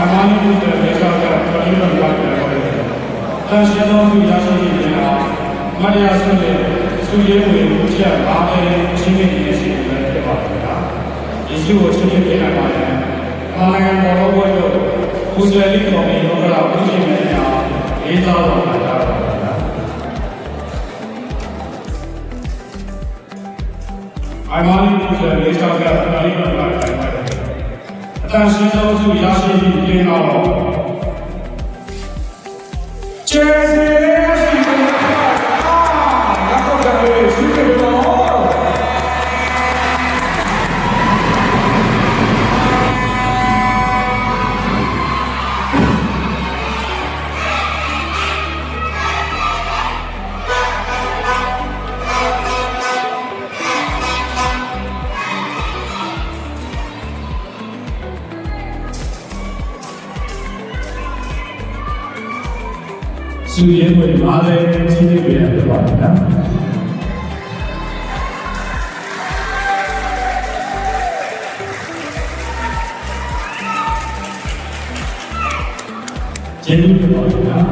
အာနာနိကုတဲ့ဒေသကပရိသတ်များကြပါတယ်။တန်ရှင်သောသူရရှိခြင်းများမတရားဆုတဲ့ဆုရည်ဝင်ချက်ပါပဲချင်းချင်းရဲ့ရှိတယ်ဖြစ်ပါဗျာ။ယေရှုကိုချင်းချင်းပြလိုက်ပါနဲ့။အာနာဂံတော်ဘုရားတို့ကိုယ်စလိတော်မင်းတို့ကဘုရားရှင်များလေးစားတော်ပါကြပါဗျာ။အာနာနိကုတဲ့ဒေသကပရိသတ်များကြပါ တယ်။အတန်ရှင်သောသူရ စုရဲွယ်မာလည်းချင်းချင်းပြရပြပါမယ်နော်ကျေးဇူးတင်ပါတယ်နော်